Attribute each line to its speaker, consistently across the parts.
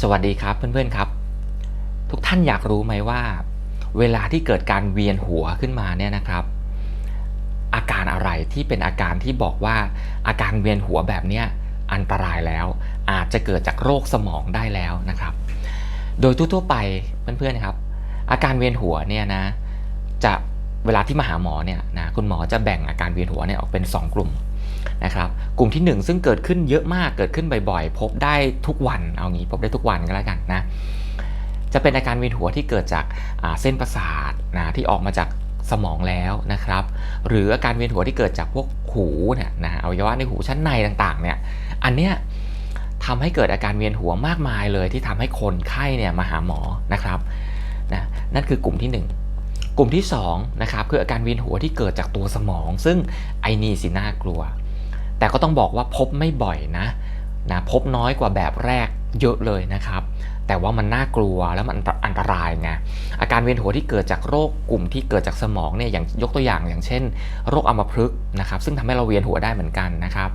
Speaker 1: สวัสดีครับเพื่อนๆครับ ทุกท่านอยากรู้ไหมว่า เวลาที่เกิดการเวียนหัวขึ้นมาเนี่ยนะครับ อาการอะไรที่เป็นอาการที่บอกว่าอาการเวียนหัวแบบเนี้ยอันตรายแล้วอาจจะเกิดจากโรคสมองได้แล้วนะครับ โดยทั่วๆไปเพื่อนๆครับ อาการเวียนหัวเนี่ยนะจะเวลาที่มาหาหมอเนี่ยนะคุณหมอจะแบ่งอาการเวียนหัวเนี่ยออกเป็น 2 กลุ่ม นะครับกลุ่มที่ 1 ซึ่งเกิดขึ้นเยอะมากเกิดขึ้นบ่อยๆ พบได้ทุกวันเอางี้พบได้ทุกวันก็แล้วกันนะจะเป็นอาการเวียนหัวที่เกิดจากาเส้นประสาทนะที่ออกมาจากสมองแล้วนะครับ หรืออาการเวียนหัวที่เกิดจากพวกหูเนี่ยนะอวัยวะในหูชั้นในต่างๆเนี่ยอันเนี้ยทำให้เกิดอาการเวียนหัวมากมายเลยที่ทำให้คนไข้เนี่ยมาหาหมอนะครับนะนั่นคือกลุ่มที่ 1กลุ่มที่2นะครับคืออาการเวียนหัวที่เกิดจากตัวสมอง ซึ่งไอนี่สิน่ากลัว แต่ก็ต้องบอกว่าพบไม่บ่อยนะนะพบน้อยกว่าแบบแรกเยอะเลยนะครับ แต่ว่ามันน่ากลัวแล้วมันอันตรายไงอาการเวียนหัวที่เกิดจากโรคกลุ่มที่เกิดจากสมองเนี่ยอย่างยกตัวอย่างอย่างเช่น โรคอัมพฤกษ์นะครับ ซึ่งทำให้เราเวียนหัวได้เหมือนกันนะครับ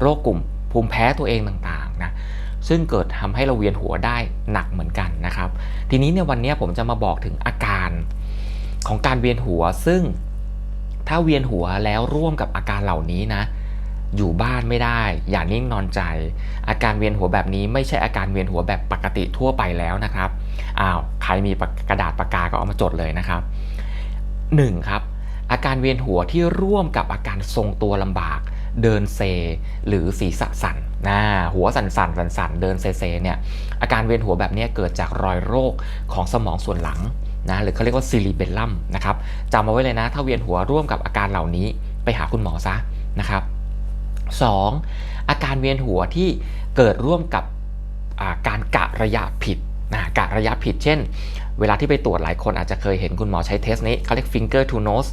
Speaker 1: โรคกลุ่มภูมิแพ้ตัวเองต่างๆนะซึ่งเกิดทำให้เราเวียนหัวได้หนักเหมือนกันนะครับ ทีนี้ในวันนี้ผมจะมาบอกถึงอาการของการเวียนหัวซึ่งถ้าเวียนหัวแล้วร่วมกับอาการเหล่านี้นะ อยู่บ้านไม่ได้ อย่านิ่งนอนใจ อาการเวียนหัวแบบนี้ไม่ใช่อาการเวียนหัวแบบปกติทั่วไปแล้วนะครับอ้าวใครมีกระดาษปากกาก็เอามาจดเลยนะครับ 1. ครับ อาการเวียนหัวที่ร่วมกับอาการทรงตัวลำบาก เดินเซ หรือศีรษะสั่นนะหัวสั่นสั่นสั่นสั่นเดินเซเซเนี่ยอาการเวียนหัวแบบนี้เกิดจากรอยโรคของสมองส่วนหลังนะหรือเขาเรียกว่าซิลิเบลลัมนะครับจำเอาไว้เลยนะ ถ้าเวียนหัวร่วมกับอาการเหล่านี้ไปหาคุณหมอซะนะครับ 2. อาการเวียนหัวที่เกิดร่วมกับการกะระยะผิดนะกะระยะผิด เช่น เวลาที่ไปตรวจหลายคนอาจจะเคยเห็นคุณหมอใช้เทสนี้เขาเรียก finger to nose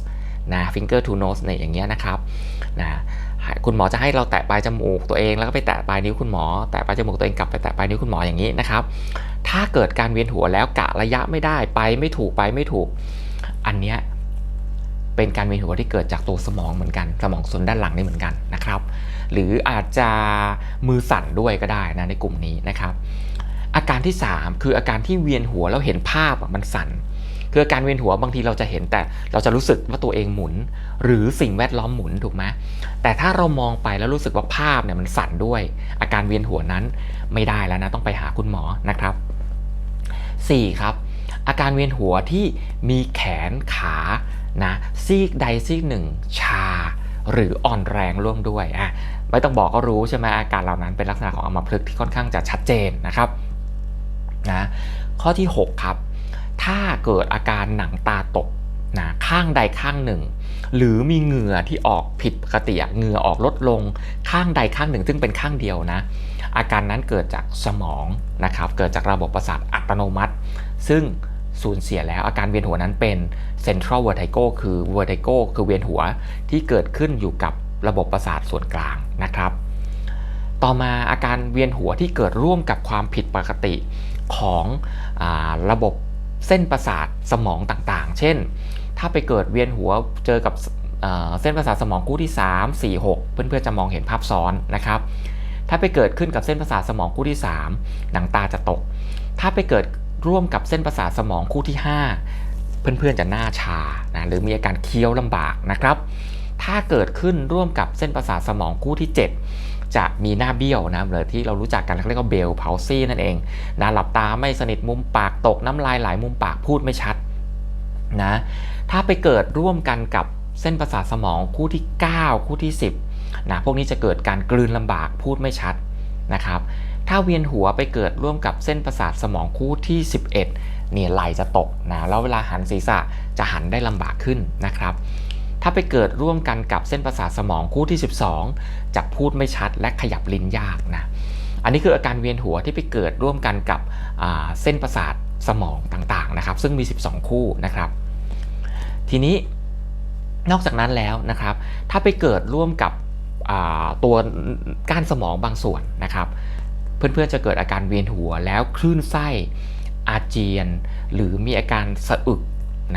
Speaker 1: นะ finger to nose เนี่ยอย่างเงี้ยนะครับนะคุณหมอจะให้เราแตะปลายจมูกตัวเอง แล้วก็ไปแตะปลายนิ้วคุณหมอ แตะปลายจมูกตัวเองกลับไปแตะปลายนิ้วคุณหมออย่างนี้นะครับ ถ้าเกิดการเวียนหัวแล้วกะระยะไม่ได้ไปไม่ถูกไปไม่ถูก อันเนี้ย เป็นการเวียนหัวที่เกิดจากตัวสมองเหมือนกัน สมองส่วนด้านหลังนี่เหมือนกันนะครับ หรืออาจจะมือสั่นด้วยก็ได้นะในกลุ่มนี้นะครับ อาการที่ 3 คืออาการที่เวียนหัวแล้วเห็นภาพมันสั่นคือการเวียนหัวบางทีเราจะเห็นแต่เราจะรู้สึกว่าตัวเองหมุน หรือสิ่งแวดล้อมหมุนถูกไหมแต่ถ้าเรามองไปแล้วรู้สึกว่าภาพเนี่ยมันสั่นด้วย อาการเวียนหัวนั้นไม่ได้แล้วนะต้องไปหาคุณหมอนะครับ 4. ครับ อาการเวียนหัวที่มีแขนขา นะซีกใดซีกหนึ่งชา หรืออ่อนแรงร่วมด้วยอะไม่ต้องบอกก็รู้ใช่ไหมอาการเหล่านั้นเป็นลักษณะของอัมพฤกษ์ที่ค่อนข้างจะชัดเจนนะครับนะข้อที่ 6 ครับ ถ้าเกิดอาการหนังตาตกนะข้างใดข้างหนึ่ง หรือมีเหงื่อที่ออกผิดปกติเหงื่อออกลดลงข้างใดข้างหนึ่ง ซึ่งเป็นข้างเดียวนะ อาการนั้นเกิดจากสมองนะครับเกิดจากระบบประสาทอัตโนมัติ ซึ่ง สูญเสียแล้วอาการเวียนหัวนั้นเป็น central vertigo คือ vertigo คือเวียนหัวที่เกิดขึ้นอยู่กับระบบประสาทส่วนกลางนะครับ ต่อมาอาการเวียนหัวที่เกิดร่วมกับความผิดปกติของอระบบเส้นประสาทสมองต่างๆ เช่น ถ้าไปเกิดเวียนหัวเจอกับเส้นประสาทสมองคู่ที่ 3 4 6 เพื่อนๆจะมองเห็นภาพซ้อนนะครับ ถ้าไปเกิดขึ้นกับเส้นประสาทสมองคู่ที่ 3 หนังตาจะตก ถ้าไปเกิด ร่วมกับเส้นประสาทสมองคู่ที่ 5 เพื่อนๆจะหน้าชานะหรือมีอาการเคี้ยวลำบากนะครับ ถ้าเกิดขึ้นร่วมกับเส้นประสาทสมองคู่ที่ 7 จะมีหน้าเบี้ยวนะหรือที่เรารู้จักกันเรียกว่าเบลเพาซี่นั่นเองนะหลับตาไม่สนิทมุมปากตกน้ำลายไหลมุมปากพูดไม่ชัดนะถ้าไปเกิดร่วมกันกับเส้นประสาทสมองคู่ที่ 9 คู่ที่ 10นะพวกนี้จะเกิดการกลืนลำบากพูดไม่ชัดนะครับ ถ้าเวียนหัวไปเกิดร่วมกับเส้นประสาทสมองคู่ที่ 11 เนี่ยไหลจะตกนะแล้วเวลาหันศีรษะจะหันได้ลำบากขึ้นนะครับถ้าไปเกิดร่วมกันกับเส้นประสาทสมองคู่ที่ 12 จะพูดไม่ชัดและขยับลิ้นยากนะ อันนี้คืออาการเวียนหัวที่ไปเกิดร่วมกันกับเส้นประสาทสมองต่างๆนะครับ ซึ่งมี 12 คู่นะครับ ทีนี้นอกจากนั้นแล้วนะครับ ถ้าไปเกิดร่วมกับตัวก้านสมองบางส่วนนะครับ เพื่อนๆจะเกิดอาการเวียนหัวแล้วคลื่นไส้อาเจียน หรือมีอาการสะอึก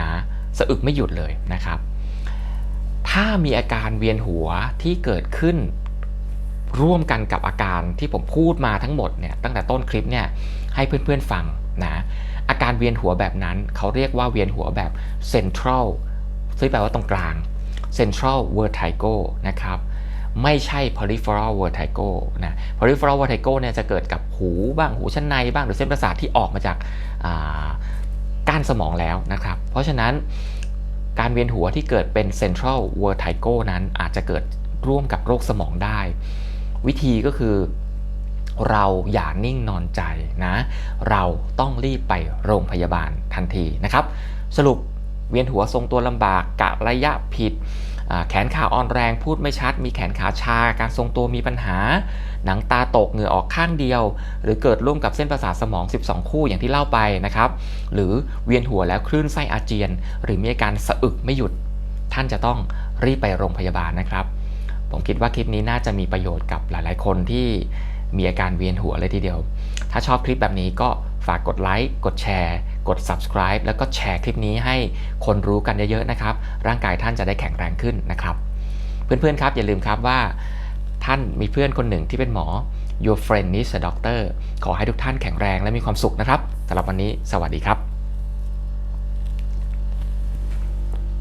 Speaker 1: นะสะอึกไม่หยุดเลยนะครับ ถ้ามีอาการเวียนหัวที่เกิดขึ้น ร่วมกันกับอาการที่ผมพูดมาทั้งหมดเนี่ยตั้งแต่ต้นคลิปเนี่ยให้เพื่อนๆฟังนะอาการเวียนหัวแบบนั้นเขาเรียกว่าเวียนหัวแบบ central ซึ่งแปลว่าตรงกลาง central vertigo นะครับ ไม่ใช่ peripheral vertigo นะ peripheral vertigo เนี่ยจะเกิดกับหูบ้างหูชั้นในบ้างหรือเส้นประสาทที่ออกมาจากาก้านสมองแล้วนะครับ เพราะฉะนั้นการเวียนหัวที่เกิดเป็น central vertigo นั้นอาจจะเกิดร่วมกับโรคสมองได้ วิธีก็คือเราอย่านิ่งนอนใจนะ เราต้องรีบไปโรงพยาบาลทันทีนะครับ สรุปเวียนหัวทรงตัวลำบากกะระยะผิด แขนขาอ่อนแรงพูดไม่ชัด มีแขนขาชา การทรงตัวมีปัญหา หนังตาตกเหงื่อออกข้างเดียว หรือเกิดร่วมกับเส้นประสาทสมอง 12 คู่อย่างที่เล่าไปนะครับ หรือเวียนหัวแล้วคลื่นไส้อาเจียน หรือมีอาการสะอึกไม่หยุด ท่านจะต้องรีบไปโรงพยาบาลนะครับ ผมคิดว่าคลิปนี้น่าจะมีประโยชน์กับหลาย ๆ คนที่มีอาการเวียนหัวเลยทีเดียว ถ้าชอบคลิปแบบนี้ก็ฝากกดไลค์กดแชร์ กด subscribe แล้วก็แชร์คลิปนี้ให้คนรู้กันเยอะๆนะครับ ร่างกายท่านจะได้แข็งแรงขึ้นนะครับ เพื่อนๆครับอย่าลืมครับว่า ท่านมีเพื่อนคนหนึ่งที่เป็นหมอ your friend is a doctor ขอให้ทุกท่านแข็งแรงและมีความสุขนะครับสำหรับวันนี้ สวัสดีครับ